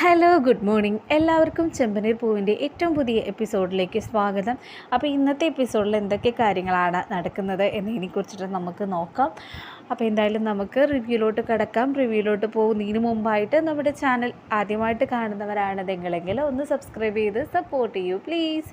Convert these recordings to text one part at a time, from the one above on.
Hello good morning എല്ലാവർക്കും ചെമ്പനീർ പൂവിന്റെ ഏറ്റവും പുതിയ എപ്പിസോഡിലേക്ക് സ്വാഗതം. അപ്പോൾ ഇന്നത്തെ എപ്പിസോഡിൽ എന്തൊക്കെ കാര്യങ്ങളാണ് നടക്കുന്നത് എന്നതിനെക്കുറിച്ചിട്ട് നമുക്ക് നോക്കാം. അപ്പോൾ എന്തായാലും നമുക്ക് റിവ്യൂലോട്ട് കിടക്കാം. റിവ്യൂലോട്ട് പോകുന്നതിന് മുമ്പായിട്ട് നമ്മുടെ ചാനൽ ആദ്യമായിട്ട് കാണുന്നവരാണതെങ്കിലെങ്കിൽ ഒന്ന് സബ്സ്ക്രൈബ് ചെയ്ത് സപ്പോർട്ട് ചെയ്യൂ പ്ലീസ്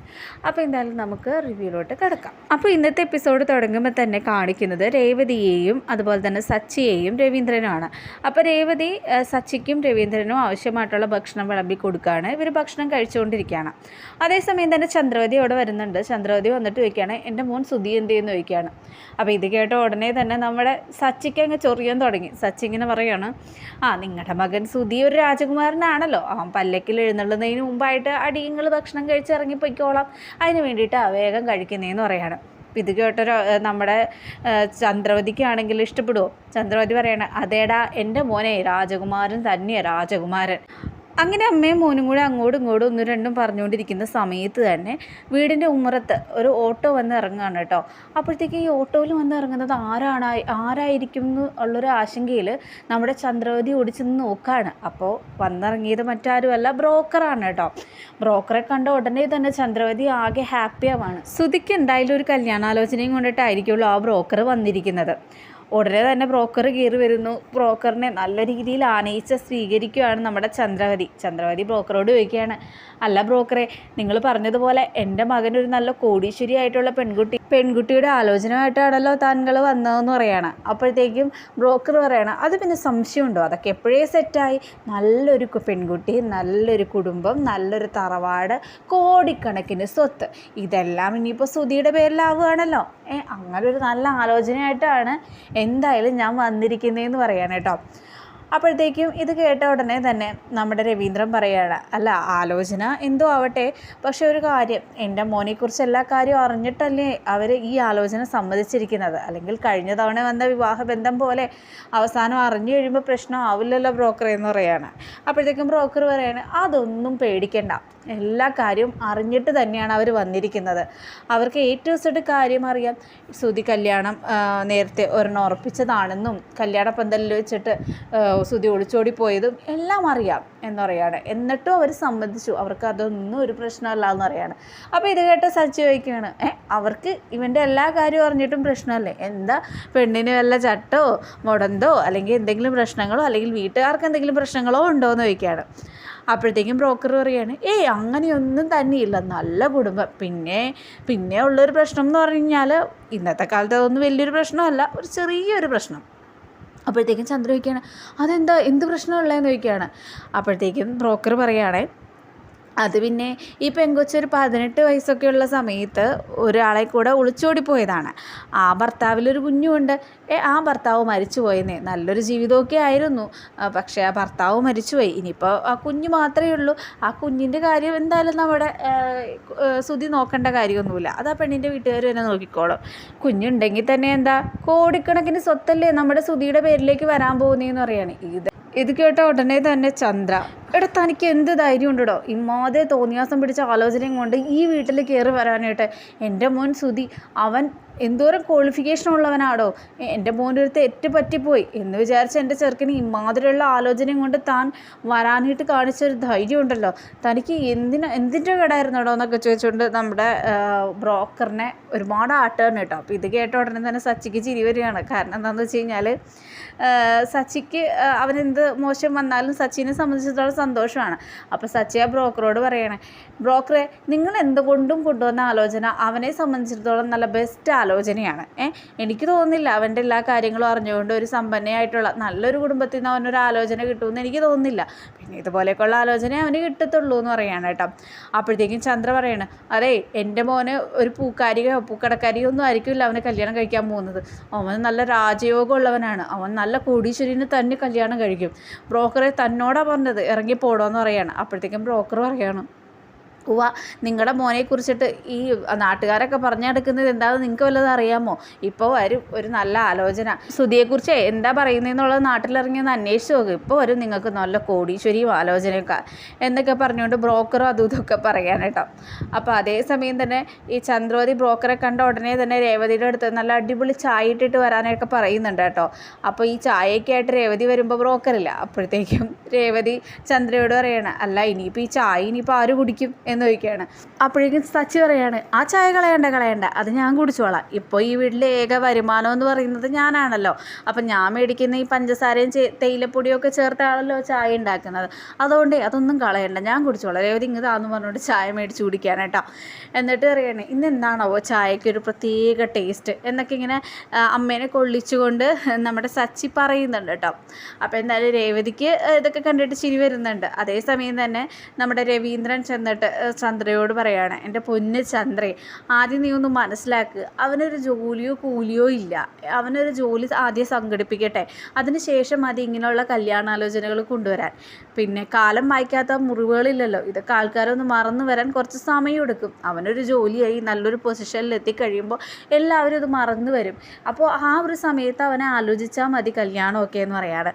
അപ്പോൾ എന്തായാലും നമുക്ക് റിവ്യൂലോട്ട് കിടക്കാം. അപ്പോൾ ഇന്നത്തെ എപ്പിസോഡ് തുടങ്ങുമ്പോൾ തന്നെ കാണിക്കുന്നത് രേവതിയെയും അതുപോലെ തന്നെ സച്ചിയെയും രവീന്ദ്രനുമാണ്. അപ്പോൾ രേവതി സച്ചിക്കും രവീന്ദ്രനും ആവശ്യമായിട്ടുള്ള ഭക്ഷണം വിളമ്പി കൊടുക്കുകയാണ്. ഇവർ ഭക്ഷണം കഴിച്ചുകൊണ്ടിരിക്കുകയാണ്. അതേസമയം തന്നെ ചന്ദ്രവതി അവിടെ വരുന്നുണ്ട്. ചന്ദ്രവതി വന്നിട്ട് ചോദിക്കുകയാണ് എന്റെ മോൻ സുധി എന്ത് ചെയ്യുന്നു ചോദിക്കുകയാണ്. അപ്പോൾ ഇത് കേട്ട ഉടനെ തന്നെ നമ്മുടെ സച്ചിക്ക് അങ്ങ് ചൊറിയാൻ തുടങ്ങി. സച്ചി ഇങ്ങനെ പറയാണ് ആ നിങ്ങളുടെ മകൻ സുധി ഒരു രാജകുമാരനാണല്ലോ. അവൻ പല്ലക്കിൽ എഴുന്നള്ളുന്നതിന് മുമ്പായിട്ട് അടിയങ്ങൾ ഭക്ഷണം കഴിച്ച് ഇറങ്ങിപ്പോയിക്കോളാം. അതിന് വേണ്ടിയിട്ട് വേഗം കഴിക്കുന്നതെന്ന് പറയാണ്. ഇത് കേട്ടൊരു നമ്മുടെ ചന്ദ്രവതിക്കാണെങ്കിൽ ഇഷ്ടപ്പെടുമോ ചന്ദ്രവതി പറയണ അതേടാ എന്റെ മോനെ രാജകുമാരൻ തന്നെയാണ് രാജകുമാരൻ. അങ്ങനെ അമ്മയും മോനും കൂടെ അങ്ങോട്ടും ഇങ്ങോട്ടും ഒന്നും രണ്ടും പറഞ്ഞുകൊണ്ടിരിക്കുന്ന സമയത്ത് തന്നെ വീടിന്റെ ഉമ്മറത്ത് ഒരു ഓട്ടോ വന്ന് ഇറങ്ങുകയാണ് കേട്ടോ. അപ്പോഴത്തേക്ക് ഈ ഓട്ടോയിൽ വന്ന് ഇറങ്ങുന്നത് ആരാണ്? ആരായിരിക്കും എന്ന് ഉള്ളൊരു ആശങ്കയിൽ നമ്മുടെ ചന്ദ്രവതി ഓടിച്ചെന്ന് നോക്കുകയാണ്. അപ്പോൾ വന്നിറങ്ങിയത് മറ്റാരുമല്ല ബ്രോക്കറാണ് കേട്ടോ. ബ്രോക്കറെ കണ്ട ഉടനെ തന്നെ ചന്ദ്രവതി ആകെ ഹാപ്പിയാവാണ് സുധിക്ക് എന്തായാലും ഒരു കല്യാണാലോചനയും കൊണ്ടിട്ടായിരിക്കുമല്ലോ ആ ബ്രോക്കർ വന്നിരിക്കുന്നത്. ഉടനെ തന്നെ ബ്രോക്കർ കയറി വരുന്നു. ബ്രോക്കറിനെ നല്ല രീതിയിൽ ആനയിച്ച് സ്വീകരിക്കുകയാണ് നമ്മുടെ ചന്ദ്രവതി ചന്ദ്രവതി ബ്രോക്കറോട് ചോദിക്കുകയാണ് അല്ല ബ്രോക്കറെ നിങ്ങൾ പറഞ്ഞതുപോലെ എന്റെ മകനൊരു നല്ല കോടീശ്വരി ആയിട്ടുള്ള പെൺകുട്ടി. പെൺകുട്ടിയുടെ ആലോചനയായിട്ടാണല്ലോ താങ്കൾ വന്നതെന്ന് പറയാണ്. അപ്പോഴത്തേക്കും ബ്രോക്കർ പറയണം അത് പിന്നെ സംശയമുണ്ടോ? അതൊക്കെ എപ്പോഴേ സെറ്റായി? നല്ലൊരു പെൺകുട്ടി നല്ലൊരു കുടുംബം നല്ലൊരു തറവാട് കോടിക്കണക്കിന് സ്വത്ത്. ഇതെല്ലാം ഇനിയിപ്പോൾ സുധിയുടെ പേരിലാവുകയാണല്ലോ. ഏ അങ്ങനൊരു നല്ല ആലോചനയായിട്ടാണ് എന്തായാലും ഞാൻ വന്നിരിക്കുന്നതെന്ന് പറയാൻ കേട്ടോ അപ്പോഴത്തേക്കും ഇത് കേട്ട ഉടനെ തന്നെ നമ്മുടെ രവീന്ദ്രൻ പറയാണ് അല്ല ആലോചന എന്തോ ആവട്ടെ. പക്ഷേ ഒരു കാര്യം എന്റെ മോനെക്കുറിച്ച് എല്ലാ കാര്യവും അറിഞ്ഞിട്ടല്ലേ അവർ ഈ ആലോചന സമ്മതിച്ചിരിക്കുന്നത്. അല്ലെങ്കിൽ കഴിഞ്ഞ തവണ വന്ന വിവാഹ ബന്ധം പോലെ അവസാനം അറിഞ്ഞു കഴിയുമ്പോൾ പ്രശ്നം ആവില്ലല്ലോ ബ്രോക്കർ എന്ന് പറയാണ്. അപ്പോഴത്തേക്കും ബ്രോക്കർ പറയാണ് അതൊന്നും പേടിക്കണ്ട. എല്ലാ കാര്യവും അറിഞ്ഞിട്ട് തന്നെയാണ് അവർ വന്നിരിക്കുന്നത്. അവർക്ക് ടു സെഡ് കാര്യം അറിയാം. സുതി കല്യാണം നേരത്തെ ഒരെണ്ണം ഉറപ്പിച്ചതാണെന്നും കല്യാണ പന്തലിൽ വെച്ചിട്ട് ആ, ഒളിച്ചോടിപ്പോയതും ഒളിച്ചോടി പോയതും എല്ലാം അറിയാം എന്ന് എന്നിട്ടും അവർ സമ്മതിച്ചു. അവർക്ക് അതൊന്നും ഒരു പ്രശ്നമല്ല എന്ന് അപ്പോൾ ഇത് കേട്ട് സച്ചി ചോദിക്കുകയാണ് ഏ അവർക്ക് ഇവന്റെ എല്ലാ കാര്യവും അറിഞ്ഞിട്ടും പ്രശ്നമല്ലേ? എന്താ പെണ്ണിന് വല്ല ചട്ടോ മുടന്തോ അല്ലെങ്കിൽ എന്തെങ്കിലും പ്രശ്നങ്ങളോ അല്ലെങ്കിൽ വീട്ടുകാർക്ക് എന്തെങ്കിലും പ്രശ്നങ്ങളോ ഉണ്ടോ എന്ന് ചോദിക്കുകയാണ്. അപ്പോഴത്തേക്കും ബ്രോക്കർ പറയുകയാണ് ഏയ് അങ്ങനെയൊന്നും തന്നെയില്ല. നല്ല കുടുംബം. പിന്നെ പിന്നെ ഉള്ളൊരു പ്രശ്നം എന്ന് പറഞ്ഞു കഴിഞ്ഞാൽ ഇന്നത്തെ കാലത്ത് അതൊന്നും വലിയൊരു പ്രശ്നമല്ല. ഒരു ചെറിയൊരു പ്രശ്നം. അപ്പോഴത്തേക്കും ചന്ദ്ര ചോദിക്കുകയാണ് അതെന്താ എന്ത് പ്രശ്നമുള്ളതെന്ന് ചോദിക്കുകയാണ്? അപ്പോഴത്തേക്കും ബ്രോക്കർ പറയുകയാണേ അത് പിന്നെ ഈ പെങ്കൊച്ചൊരു പതിനെട്ട് വയസ്സൊക്കെ ഉള്ള സമയത്ത് ഒരാളെ കൂടെ ഒളിച്ചോടി പോയതാണ്. ആ ഭർത്താവിലൊരു കുഞ്ഞുമുണ്ട്. ആ ഭർത്താവ് മരിച്ചു പോയെന്നേ നല്ലൊരു ജീവിതമൊക്കെ ആയിരുന്നു. പക്ഷെ ആ ഭർത്താവ് മരിച്ചുപോയി. ഇനിയിപ്പോൾ ആ കുഞ്ഞു മാത്രമേ ഉള്ളൂ. ആ കുഞ്ഞിന്റെ കാര്യം എന്തായാലും നമ്മുടെ സുതി നോക്കേണ്ട കാര്യമൊന്നുമില്ല. അത് ആ പെണ്ണിന്റെ വീട്ടുകാർ തന്നെ നോക്കിക്കോളും. കുഞ്ഞുണ്ടെങ്കിൽ തന്നെ എന്താ കോടിക്കണക്കിന് സ്വത്തല്ലേ നമ്മുടെ സുതിയുടെ പേരിലേക്ക് വരാൻ പോകുന്നതെന്ന് പറയാണ്. ഇത് ഇത് കേട്ട ഉടനെ തന്നെ ചന്ദ്ര എടാ തനിക്ക് എന്ത് ധൈര്യം ഉണ്ടോ ഇമ്മാതെ തോന്നിയാസം പിടിച്ച ആലോചനയും കൊണ്ട് ഈ വീട്ടിൽ കയറി വരാനായിട്ട്. എന്റെ മോൻ സുധി അവൻ എന്തോരം ക്വാളിഫിക്കേഷൻ ഉള്ളവനാടോ? എന്റെ മോന്റെ ഒരു തെറ്റ് പറ്റിപ്പോയി. എന്ന് വിചാരിച്ച എന്റെ ചെറുക്കന് ഇമാതിരിയുള്ള ആലോചനയും കൊണ്ട് താൻ വരാനായിട്ട് കാണിച്ചൊരു ധൈര്യം ഉണ്ടല്ലോ തനിക്ക് എന്തിനാ എന്തിന്റെ കടായിരുന്നോടോ എന്നൊക്കെ ചോദിച്ചുകൊണ്ട് നമ്മുടെ ബ്രോക്കറിനെ ഒരുപാട് ആട്ടാണ് കേട്ടോ. അപ്പോൾ ഇത് കേട്ട ഉടനെ തന്നെ സച്ചിക്ക് ചിരി വരികയാണ്. കാരണം എന്താണെന്ന് വെച്ച് കഴിഞ്ഞാൽ സച്ചിക്ക് അവനെന്ത് മോശം വന്നാലും സച്ചിനെ സംബന്ധിച്ചിടത്തോളം സന്തോഷമാണ്. അപ്പോൾ സച്ചി ആ ബ്രോക്കറോട് പറയണേ ബ്രോക്കറെ നിങ്ങൾ എന്തുകൊണ്ടും കൊണ്ടുവന്ന ആലോചന അവനെ സംബന്ധിച്ചിടത്തോളം നല്ല ബെസ്റ്റ് ആലോചനയാണ്. എനിക്ക് തോന്നുന്നില്ല അവന്റെ എല്ലാ കാര്യങ്ങളും അറിഞ്ഞുകൊണ്ട് ഒരു സമ്പന്നയായിട്ടുള്ള നല്ലൊരു കുടുംബത്തിൽ നിന്ന് അവനൊരു ആലോചന കിട്ടുമെന്ന് എനിക്ക് തോന്നുന്നില്ല. പിന്നെ ഇതുപോലെയൊക്കെയുള്ള ആലോചന അവന് കിട്ടത്തുള്ളൂ എന്ന് പറയാണ് കേട്ടോ. അപ്പോഴത്തേക്കും ചന്ദ്ര പറയണ് അതെ എന്റെ മോന് ഒരു പൂക്കാരികയോ പൂക്കടക്കാരിയോ ഒന്നും ആയിരിക്കില്ല അവന് കല്യാണം കഴിക്കാൻ പോകുന്നത്. അവൻ നല്ല രാജയോഗം ഉള്ളവനാണ് അവൻ നല്ല കോടീശ്വരിനെ തന്നെ കല്യാണം കഴിക്കും. ബ്രോക്കറെ തന്നോടാ പറഞ്ഞത് ഇറങ്ങി പോടോന്ന് പറയാണ്. അപ്പോഴത്തേക്കും ബ്രോക്കർ പറയാണ് ഉവ്വ നിങ്ങളുടെ മോനെ കുറിച്ചിട്ട് ഈ നാട്ടുകാരൊക്കെ പറഞ്ഞു നടക്കുന്നത് എന്താണെന്ന് നിങ്ങൾക്ക് വല്ലതും അറിയാമോ? ഇപ്പോൾ വരും ഒരു നല്ല ആലോചന. സുധിയെക്കുറിച്ച് എന്താ പറയുന്നതെന്നുള്ളത് നാട്ടിലിറങ്ങിയെന്ന് അന്വേഷിച്ച് നോക്കും. ഇപ്പോൾ വരും നിങ്ങൾക്ക് നല്ല കോടീശ്വരിയും ആലോചനയൊക്കെ. എന്നൊക്കെ പറഞ്ഞുകൊണ്ട് ബ്രോക്കറും അതും ഇതൊക്കെ പറയാൻ കേട്ടോ. അപ്പോൾ അതേസമയം തന്നെ ഈ ചന്ദ്രവതി ബ്രോക്കറെ കണ്ട ഉടനെ തന്നെ രേവതിയുടെ അടുത്ത് നല്ല അടിപൊളി ചായ ഇട്ടിട്ട് വരാനൊക്കെ പറയുന്നുണ്ട് കേട്ടോ. അപ്പോൾ ഈ ചായയൊക്കെ ആയിട്ട് രേവതി വരുമ്പോൾ ബ്രോക്കറില്ല. അപ്പോഴത്തേക്കും രേവതി ചന്ദ്രയോട് പറയണം അല്ല ഇനിയിപ്പോൾ ഈ ചായ ഇനിയിപ്പോൾ ആര് കുടിക്കും? എന്ന് ചോദിക്കുകയാണ്. അപ്പോഴേക്കും സച്ചി പറയാണ് ആ ചായ കളയണ്ട കളയണ്ട അത് ഞാൻ കുടിച്ചോളാം. ഇപ്പോൾ ഈ വീട്ടിലെ ഏക വരുമാനം എന്ന് പറയുന്നത് ഞാനാണല്ലോ. അപ്പം ഞാൻ മേടിക്കുന്ന ഈ പഞ്ചസാരയും തേയിലപ്പൊടിയും ഒക്കെ ചേർത്താണല്ലോ ചായ ഉണ്ടാക്കുന്നത്. അതുകൊണ്ട് അതൊന്നും കളയണ്ട ഞാൻ കുടിച്ചോളാം. രേവതി ഇങ്ങനെ താന്ന് പറഞ്ഞുകൊണ്ട് ചായ മേടിച്ച് കുടിക്കാനേട്ടോ എന്നിട്ട് പറയണേ ഇന്ന് എന്താണാവോ ചായക്ക് ഒരു പ്രത്യേക ടേസ്റ്റ് എന്നൊക്കെ ഇങ്ങനെ അമ്മേനെ കൊള്ളിച്ചുകൊണ്ട് നമ്മുടെ സച്ചി പറയുന്നുണ്ട് കേട്ടോ. അപ്പോൾ എന്തായാലും രേവതിക്ക് ഇതൊക്കെ കണ്ടിട്ട് ചിരി വരുന്നുണ്ട്. അതേസമയം തന്നെ നമ്മുടെ രവീന്ദ്രൻ ചെന്നിട്ട് ചന്ദ്രയോട് പറയാണ് എന്റെ പൊന്ന് ചന്ദ്രേ ആദ്യം നീ ഒന്ന് മനസ്സിലാക്കുക അവനൊരു ജോലിയോ കൂലിയോ ഇല്ല. അവനൊരു ജോലി ആദ്യം സംഘടിപ്പിക്കട്ടെ. അതിനുശേഷം മതി ഇങ്ങനെയുള്ള കല്യാണാലോചനകൾ കൊണ്ടുവരാൻ. പിന്നെ കാലം വായിക്കാത്ത മുറിവുകളില്ലല്ലോ. ഇതൊക്കെ ആൾക്കാരൊന്ന് മറന്നു വരാൻ കുറച്ച് സമയം എടുക്കും. അവനൊരു ജോലിയായി നല്ലൊരു പൊസിഷനിൽ എത്തിക്കഴിയുമ്പോൾ എല്ലാവരും ഇത് മറന്നു വരും. അപ്പോൾ ആ ഒരു സമയത്ത് അവനെ ആലോചിച്ചാൽ മതി കല്യാണമൊക്കെ എന്ന് പറയാണ്.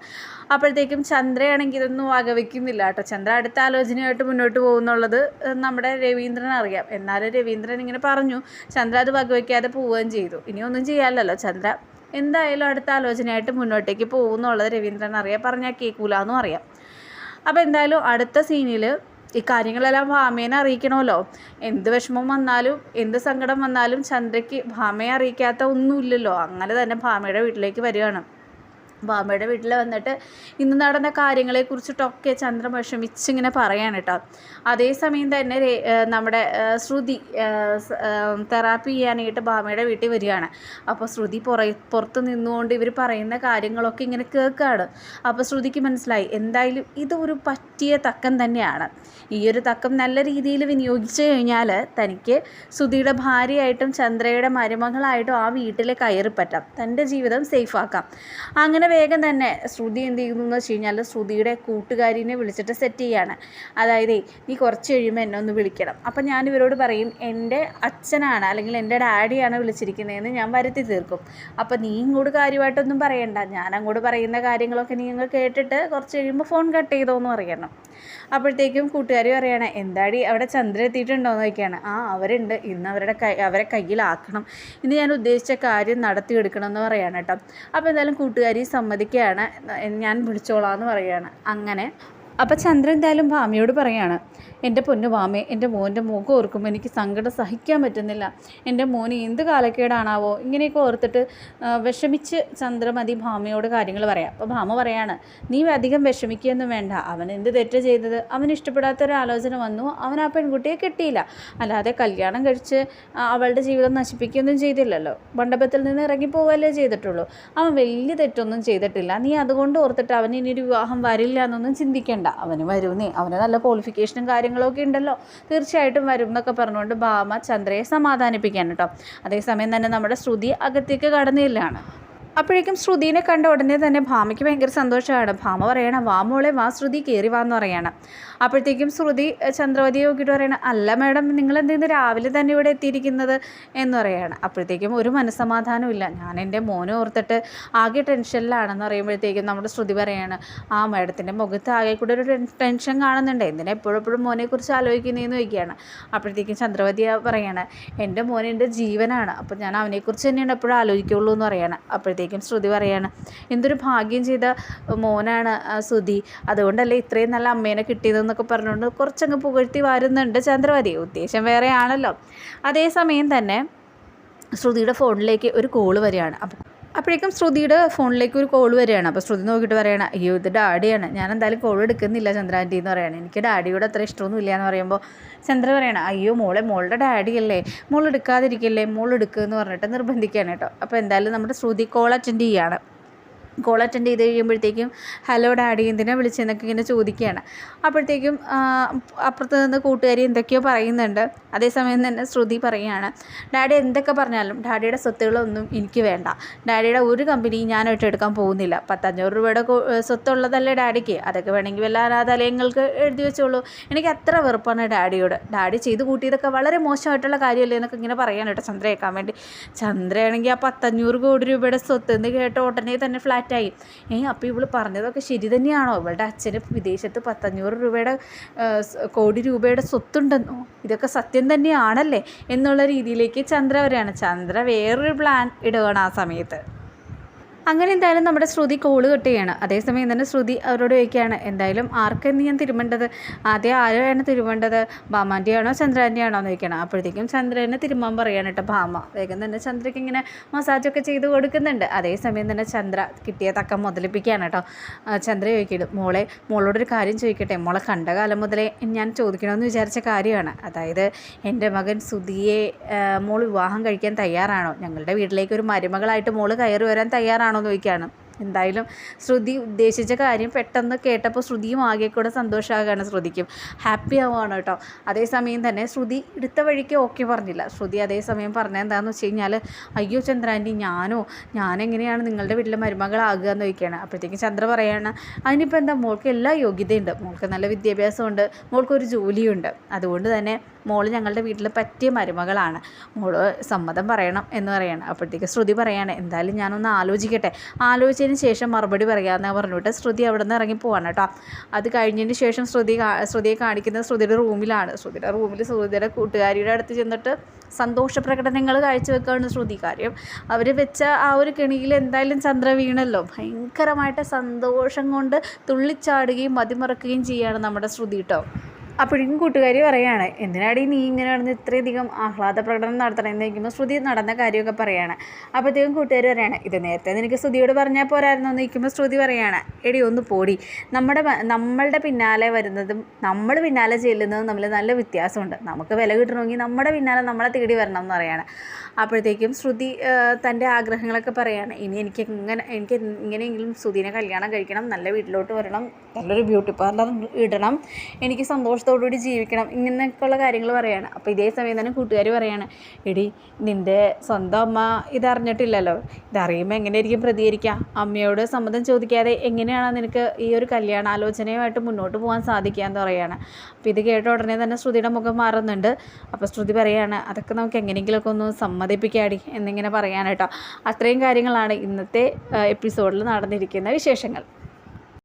അപ്പോഴത്തേക്കും ചന്ദ്രയാണെങ്കിൽ ഇതൊന്നും വകവെക്കുന്നില്ല കേട്ടോ. ചന്ദ്ര അടുത്ത ആലോചനയായിട്ട് മുന്നോട്ട് പോകുന്നുള്ളത് നമ്മുടെ രവീന്ദ്രൻ അറിയാം. എന്നാലും രവീന്ദ്രൻ ഇങ്ങനെ പറഞ്ഞു ചന്ദ്ര അത് വകവെക്കാതെ പോവുകയും ചെയ്തു. ഇനി ഒന്നും ചെയ്യാമല്ലോ ചന്ദ്ര എന്തായാലും അടുത്ത ആലോചനയായിട്ട് മുന്നോട്ടേക്ക് പോകുന്നുള്ളത് രവീന്ദ്രൻ അറിയാം. പറഞ്ഞാൽ കേൾക്കൂലെന്നും അറിയാം. അപ്പോൾ എന്തായാലും അടുത്ത സീനിൽ ഈ കാര്യങ്ങളെല്ലാം ഭാമേനെ അറിയിക്കണമല്ലോ. എന്ത് വിഷമം വന്നാലും എന്ത് സങ്കടം വന്നാലും ചന്ദ്രയ്ക്ക് ഭാമയെ അറിയിക്കാത്ത ഒന്നുമില്ലല്ലോ. അങ്ങനെ തന്നെ ഭാമയുടെ വീട്ടിലേക്ക് വരികയാണ്. ഭാമയുടെ വീട്ടിൽ വന്നിട്ട് ഇന്ന് നടന്ന കാര്യങ്ങളെക്കുറിച്ചിട്ടൊക്കെ ചന്ദ്രൻ വിഷമിച്ചിങ്ങനെ പറയാണ് കേട്ടോ. അതേസമയം തന്നെ നമ്മുടെ ശ്രുതി തെറാപ്പി ചെയ്യാനായിട്ട് ബാമയുടെ വീട്ടിൽ വരികയാണ്. അപ്പോൾ ശ്രുതി പുറ പുറത്ത് നിന്നുകൊണ്ട് ഇവർ പറയുന്ന കാര്യങ്ങളൊക്കെ ഇങ്ങനെ കേൾക്കുകയാണ് അപ്പോൾ ശ്രുതിക്ക് മനസ്സിലായി എന്തായാലും ഇത് ഒരു പറ്റിയ തക്കം തന്നെയാണ്. ഈ ഒരു തക്കം നല്ല രീതിയിൽ വിനിയോഗിച്ചു കഴിഞ്ഞാൽ തനിക്ക് ശ്രുതിയുടെ ഭാര്യയായിട്ടും ചന്ദ്രയുടെ മരുമകളായിട്ടും ആ വീട്ടിൽ കയറിപ്പറ്റാം. തന്റെ ജീവിതം സേഫാക്കാം അങ്ങനെ വേഗം തന്നെ ശ്രുതി എന്ത് ചെയ്യുന്നു എന്ന് വെച്ച് കഴിഞ്ഞാൽ ശ്രുതിയുടെ കൂട്ടുകാരിനെ വിളിച്ചിട്ട് സെറ്റ് ചെയ്യാണ്. അതായത് നീ കുറച്ച് കഴിയുമ്പോൾ എന്നെ ഒന്ന് വിളിക്കണം. അപ്പം ഞാൻ ഇവരോട് പറയും എന്റെ അച്ഛനാണ് അല്ലെങ്കിൽ എന്റെ ഡാഡിയാണ് വിളിച്ചിരിക്കുന്നതെന്ന് ഞാൻ വരുത്തി തീർക്കും. അപ്പം നീ ഇങ്ങോട്ട് കാര്യമായിട്ടൊന്നും പറയണ്ട. ഞാൻ അങ്ങോട്ട് പറയുന്ന കാര്യങ്ങളൊക്കെ നിങ്ങൾ കേട്ടിട്ട് കുറച്ച് കഴിയുമ്പോൾ ഫോൺ കട്ട് ചെയ്തോ എന്ന് പറയണം. അപ്പോഴത്തേക്കും കൂട്ടുകാർ പറയുകയാണ് എന്താടി അവിടെ ചന്ദ്രൻ എത്തിയിട്ടുണ്ടോ എന്ന് ആ അവരുണ്ട്. ഇന്ന് അവരുടെ കൈ അവരെ കയ്യിലാക്കണം. ഇന്ന് ഞാൻ ഉദ്ദേശിച്ച കാര്യം നടത്തിയെടുക്കണം എന്ന് പറയാണ് കേട്ടോ. അപ്പോൾ എന്തായാലും കൂട്ടുകാരി സമ്മതിക്കുകയാണ്. ഞാൻ വിളിച്ചോളാം എന്ന് പറയുകയാണ് അങ്ങനെ അപ്പോൾ ചന്ദ്രൻ എന്തായാലും ഭാമയോട് പറയാണ് എന്റെ പൊന്നു വാമേ എന്റെ മോന്റെ മുഖം ഓർക്കുമ്പോൾ എനിക്ക് സങ്കടം സഹിക്കാൻ പറ്റുന്നില്ല. എന്റെ മോന് എന്ത് കാലക്കേടാണാവോ? ഇങ്ങനെയൊക്കെ ഓർത്തിട്ട് വിഷമിച്ച് ചന്ദ്രമതി ഭാമയോട് കാര്യങ്ങൾ പറയാം. അപ്പോൾ ഭാമ പറയാണ് നീ അധികം വിഷമിക്കുകയൊന്നും വേണ്ട. അവൻ എന്ത് തെറ്റ് ചെയ്തത്? അവന് ഇഷ്ടപ്പെടാത്ത ഒരു ആലോചന വന്നു. അവൻ ആ പെൺകുട്ടിയെ കിട്ടിയില്ല. അല്ലാതെ കല്യാണം കഴിച്ച് അവളുടെ ജീവിതം നശിപ്പിക്കുകയൊന്നും ചെയ്തില്ലല്ലോ. മണ്ഡപത്തിൽ നിന്ന് ഇറങ്ങിപ്പോവല്ലേ ചെയ്തിട്ടുള്ളൂ. അവൻ വലിയ തെറ്റൊന്നും ചെയ്തിട്ടില്ല. നീ അതുകൊണ്ട് ഓർത്തിട്ട് അവൻ ഇനി ഒരു വിവാഹം വരില്ല എന്നൊന്നും ചിന്തിക്കണ്ട. അവന് വരുന്നേ. അവന് നല്ല ക്വാളിഫിക്കേഷനും കാര്യങ്ങളൊക്കെ ഉണ്ടല്ലോ. തീർച്ചയായിട്ടും വരും എന്നൊക്കെ പറഞ്ഞുകൊണ്ട് ഭാമ ചന്ദ്രയെ സമാധാനിപ്പിക്കാൻ കേട്ടോ. അതേസമയം തന്നെ നമ്മുടെ ശ്രുതി അകത്തേക്ക് കടന്നില്ലാണ് അപ്പോഴേക്കും ശ്രുതിനെ കണ്ട ഉടനെ തന്നെ ഭാമയ്ക്ക് ഭയങ്കര സന്തോഷമാണ്. ഭാമ പറയണം വാ മോളെ വാ ശ്രുതി കയറി വാന്ന് പറയണം. അപ്പോഴത്തേക്കും ശ്രുതി ചന്ദ്രവതിയെ നോക്കിയിട്ട് പറയണം അല്ല മാഡം നിങ്ങൾ എന്തെന്ന് രാവിലെ തന്നെ ഇവിടെ എത്തിയിരിക്കുന്നത്? എന്ന് പറയാണ്. അപ്പോഴത്തേക്കും ഒരു മനസ്സമാധാനമില്ല ഞാൻ എന്റെ മോനെ ഓർത്തിട്ട് ആകെ ടെൻഷനിലാണെന്ന് പറയുമ്പോഴത്തേക്കും നമ്മുടെ ശ്രുതി പറയാണ് ആ മാഡത്തിന്റെ മുഖത്ത് ആകെ കൂടെ ഒരു ടെൻഷൻ കാണുന്നുണ്ട്. എന്തിനാ എപ്പോഴും എപ്പോഴും മോനെക്കുറിച്ച് ആലോചിക്കുന്നതെന്ന് ചോദിക്കുകയാണ്. അപ്പോഴത്തേക്കും ചന്ദ്രവതി പറയാണ് എന്റെ മോൻ എന്റെ ജീവനാണ്. അപ്പോൾ ഞാൻ അവനെക്കുറിച്ച് തന്നെയാണ് എപ്പോഴും ആലോചിക്കുള്ളൂ എന്ന് പറയാണ്. അപ്പോഴത്തേക്കും ശ്രുതി പറയാണ് എന്തൊരു ഭാഗ്യം ചെയ്ത മോനാണ് ശ്രുതി. അതുകൊണ്ടല്ലേ ഇത്രയും നല്ല അമ്മേനെ കിട്ടിയതെന്നൊക്കെ പറഞ്ഞുകൊണ്ട് കുറച്ചങ്ങ് പുകഴ്ത്തി വരുന്നുണ്ട് ചന്ദ്രവതി. ഉദ്ദേശം വേറെയാണല്ലോ. അതേസമയം തന്നെ ശ്രുതിയുടെ ഫോണിലേക്ക് ഒരു കോൾ വരികയാണ്. അപ്പം അപ്പോഴേക്കും ശ്രുതിയുടെ ഫോണിലേക്ക് ഒരു കോൾ വരികയാണ്. അപ്പോൾ ശ്രുതി നോക്കിയിട്ട് പറയണം അയ്യോ ഇത് ഡാഡിയാണ്. ഞാൻ എന്തായാലും കോൾ എടുക്കുന്നില്ല ചന്ദ്രാന്റി എന്ന് പറയണം. എനിക്ക് ഡാഡിയോട് അത്ര ഇഷ്ടമൊന്നും ഇല്ല എന്ന് പറയുമ്പോൾ ചന്ദ്ര പറയണം അയ്യോ മോളെ മോളുടെ ഡാഡിയല്ലേ മോൾ എടുക്കാതിരിക്കല്ലേ? മോൾ എടുക്കുക എന്ന് പറഞ്ഞിട്ട് നിർബന്ധിക്കുകയാണ് കേട്ടോ. അപ്പോൾ എന്തായാലും നമ്മുടെ ശ്രുതി കോൾ അറ്റൻഡ് ചെയ്യാണ് കോൾ അറ്റൻഡ് ചെയ്ത് കഴിയുമ്പോഴത്തേക്കും ഹലോ ഡാഡി എന്തിനാ വിളിച്ചെന്നൊക്കെ ഇങ്ങനെ ചോദിക്കുകയാണ്. അപ്പോഴത്തേക്കും അപ്പുറത്ത് നിന്ന് കൂട്ടുകാരി എന്തൊക്കെയോ പറയുന്നുണ്ട്. അതേസമയം തന്നെ ശ്രുതി പറയുകയാണ് ഡാഡി എന്തൊക്കെ പറഞ്ഞാലും ഡാഡിയുടെ സ്വത്തുകളൊന്നും എനിക്ക് വേണ്ട. ഡാഡിയുടെ ഒരു കമ്പനി ഞാൻ ഏറ്റെടുക്കാൻ പോകുന്നില്ല. പത്തഞ്ഞൂറ് രൂപയുടെ സ്വത്തുള്ളതല്ലേ ഡാഡിക്ക് അതൊക്കെ വേണമെങ്കിൽ വല്ല അനാഥാലയങ്ങൾക്ക് എഴുതി വെച്ചോളൂ. എനിക്ക് അത്ര വെറുപ്പാണ് ഡാഡിയോട് ഡാഡി ചെയ്ത് കൂട്ടിയതൊക്കെ വളരെ മോശമായിട്ടുള്ള കാര്യമല്ലേ എന്നൊക്കെ ഇങ്ങനെ പറയാൻ കേട്ടോ ചന്ദ്ര കേൾക്കാൻ വേണ്ടി. ചന്ദ്രയാണെങ്കിൽ ആ പത്തഞ്ഞൂറ് കോടി രൂപയുടെ സ്വത്ത് എന്ന് കേട്ട ഉടനെ തന്നെ ഫ്ലാറ്റായി ഏ അപ്പോൾ ഇവൾ പറഞ്ഞതൊക്കെ ശരി തന്നെയാണോ? ഇവളുടെ അച്ഛന് വിദേശത്ത് പത്തഞ്ഞൂറ് രൂപയുടെ കോടി രൂപയുടെ സ്വത്തുണ്ടെന്നോ? ഇതൊക്കെ സത്യം തന്നെയാണല്ലേ? എന്നുള്ള രീതിയിലേക്ക് ചന്ദ്ര വരികയാണ്. ചന്ദ്ര വേറൊരു പ്ലാൻ ഇടുകയാണ് ആ സമയത്ത്. അങ്ങനെ എന്തായാലും നമ്മുടെ ശ്രുതി കോൾ കിട്ടുകയാണ്. അതേസമയം തന്നെ ശ്രുതി അവരോട് ചോദിക്കുകയാണ് എന്തായാലും ആർക്കെന്ന് ഞാൻ തിരുമേണ്ടത്? ആദ്യം ആരെയാണ് തിരുമേണ്ടത്? ഭാമാന്റെ ആണോ ചന്ദ്രാന്റെ ആണോ എന്ന് ചോദിക്കണം അപ്പോഴത്തേക്കും ചന്ദ്രനെ തിരുമാൻ പറയാണ് കേട്ടോ ഭാമ വേഗം തന്നെ ചന്ദ്രയ്ക്ക് ഇങ്ങനെ മസാജൊക്കെ ചെയ്ത് കൊടുക്കുന്നുണ്ട്. അതേസമയം തന്നെ ചന്ദ്ര കിട്ടിയ തക്കം മുതലിപ്പിക്കുകയാണ് കേട്ടോ. ചന്ദ്ര ചോദിക്കണം മോളെ മോളോടൊരു കാര്യം ചോദിക്കട്ടെ? മോളെ കണ്ട കാലം മുതലേ ഞാൻ ചോദിക്കണമെന്ന് വിചാരിച്ച കാര്യമാണ്. അതായത് എന്റെ മകൻ സുധിയെ മോൾ വിവാഹം കഴിക്കാൻ തയ്യാറാണോ? ഞങ്ങളുടെ വീട്ടിലേക്ക് ഒരു മരുമകളായിട്ട് മോൾ കയറി വരാൻ തയ്യാറാണോ? എന്ന് ചോദിക്കുകയാണ് എന്തായാലും ശ്രുതി ഉദ്ദേശിച്ച കാര്യം പെട്ടെന്ന് കേട്ടപ്പോൾ ശ്രുതിയും ആകെ കൂടെ സന്തോഷമാകാണ് ശ്രുതിക്കും. ഹാപ്പി ആവുകയാണ് കേട്ടോ. അതേസമയം തന്നെ ശ്രുതി എടുത്ത വഴിക്ക് ഓക്കെ പറഞ്ഞില്ല. ശ്രുതി അതേസമയം പറഞ്ഞത് എന്താണെന്ന് വെച്ച് കഴിഞ്ഞാൽ അയ്യോ ചന്ദ്രാന്റെ ഞാനോ? ഞാനെങ്ങനെയാണ് നിങ്ങളുടെ വീട്ടിലെ മരുമകളാകുക എന്ന് ചോദിക്കുകയാണ്. അപ്പോഴത്തേക്കും ചന്ദ്ര പറയാണ് അതിനിപ്പോൾ എന്താ? മോൾക്ക് എല്ലാ യോഗ്യതയുണ്ട്. മോൾക്ക് നല്ല വിദ്യാഭ്യാസമുണ്ട്. മോൾക്കൊരു ജോലിയുണ്ട്. അതുകൊണ്ട് തന്നെ മോൾ ഞങ്ങളുടെ വീട്ടിൽ പറ്റിയ മരുമകളാണ്. മോൾ സമ്മതം പറയണം എന്ന് പറയണം. അപ്പോഴത്തേക്ക് ശ്രുതി പറയാണ് എന്തായാലും ഞാനൊന്ന് ആലോചിക്കട്ടെ. ആലോചിച്ചതിന് ശേഷം മറുപടി പറയാമെന്ന് പറഞ്ഞിട്ട് ശ്രുതി അവിടെ നിന്ന് ഇറങ്ങി പോവാണ് കേട്ടോ. അത് കഴിഞ്ഞതിന് ശേഷം ശ്രുതി ശ്രുതിയെ കാണിക്കുന്നത് ശ്രുതിയുടെ റൂമിലാണ്. ശ്രുതിയുടെ റൂമിൽ ശ്രുതിയുടെ കൂട്ടുകാരിയുടെ അടുത്ത് ചെന്നിട്ട് സന്തോഷ പ്രകടനങ്ങൾ കാഴ്ചവെക്കുകയാണ് ശ്രുതി. കാര്യം അവർ വെച്ച ആ ഒരു കെണിയിൽ എന്തായാലും ചന്ദ്ര വീണല്ലോ. ഭയങ്കരമായിട്ട് സന്തോഷം കൊണ്ട് തുള്ളിച്ചാടുകയും മതിമറക്കുകയും ചെയ്യുകയാണ് നമ്മുടെ ശ്രുതി കേട്ടോ അപ്പോഴേക്കും കൂട്ടുകാരി പറയുകയാണ് എന്തിനാടി നീ ഇങ്ങനെ നടന്ന് ഇത്രയധികം ആഹ്ലാദ പ്രകടനം നടത്തണമെന്ന് ചോദിക്കുമ്പോൾ ശ്രുതി നടന്ന കാര്യമൊക്കെ പറയുകയാണ് അപ്പോഴത്തേക്കും കൂട്ടുകാർ പറയുകയാണ് ഇത് നേരത്തെ നിനക്ക് ശ്രുതിയോട് പറഞ്ഞാൽ പോരായിരുന്നു? എന്ന് ചോദിക്കുമ്പോൾ ശ്രുതി പറയാണ് എടി ഒന്ന് പോടി. നമ്മുടെ നമ്മളുടെ പിന്നാലെ വരുന്നതും നമ്മൾ പിന്നാലെ ചെല്ലുന്നതും തമ്മിൽ നല്ല വ്യത്യാസമുണ്ട്. നമുക്ക് വില കിട്ടണമെങ്കിൽ നമ്മുടെ പിന്നാലെ നമ്മളെ തേടി വരണം എന്ന് പറയാണ്. അപ്പോഴത്തേക്കും ശ്രുതി തന്റെ ആഗ്രഹങ്ങളൊക്കെ പറയാണ് ഇനി എനിക്ക് ഇങ്ങനെ എനിക്ക് ഇങ്ങനെയെങ്കിലും ശ്രുതിനെ കല്യാണം കഴിക്കണം നല്ല വീട്ടിലോട്ട് വരണം നല്ലൊരു ബ്യൂട്ടി പാർലർ ഇടണം എനിക്ക് സന്തോഷത്തോടുകൂടി ജീവിക്കണം ഇങ്ങനെയൊക്കെയുള്ള കാര്യങ്ങൾ പറയാണ്. അപ്പോൾ ഇതേ സമയം തന്നെ കൂട്ടുകാർ പറയാണ് എടി നിന്റെ സ്വന്തം അമ്മ ഇതറിഞ്ഞിട്ടില്ലല്ലോ ഇതറിയുമ്പോൾ എങ്ങനെയായിരിക്കും പ്രതികരിക്കുക? അമ്മയോട് സമ്മതം ചോദിക്കാതെ എങ്ങനെയാണ് നിനക്ക് ഈ ഒരു കല്യാണാലോചനയുമായിട്ട് മുന്നോട്ട് പോകാൻ സാധിക്കുക? എന്ന് പറയുകയാണ് അപ്പോൾ ഇത് കേട്ട ഉടനെ തന്നെ ശ്രുതിയുടെ മുഖം മാറുന്നുണ്ട്. അപ്പോൾ ശ്രുതി പറയാണ് അതൊക്കെ നമുക്ക് എങ്ങനെയെങ്കിലുമൊക്കെ ഒന്ന് സമ്മതിപ്പിക്കാടി എന്നിങ്ങനെ പറയാൻ അത്രയും കാര്യങ്ങളാണ് ഇന്നത്തെ എപ്പിസോഡിൽ നടന്നിരിക്കുന്ന വിശേഷങ്ങൾ.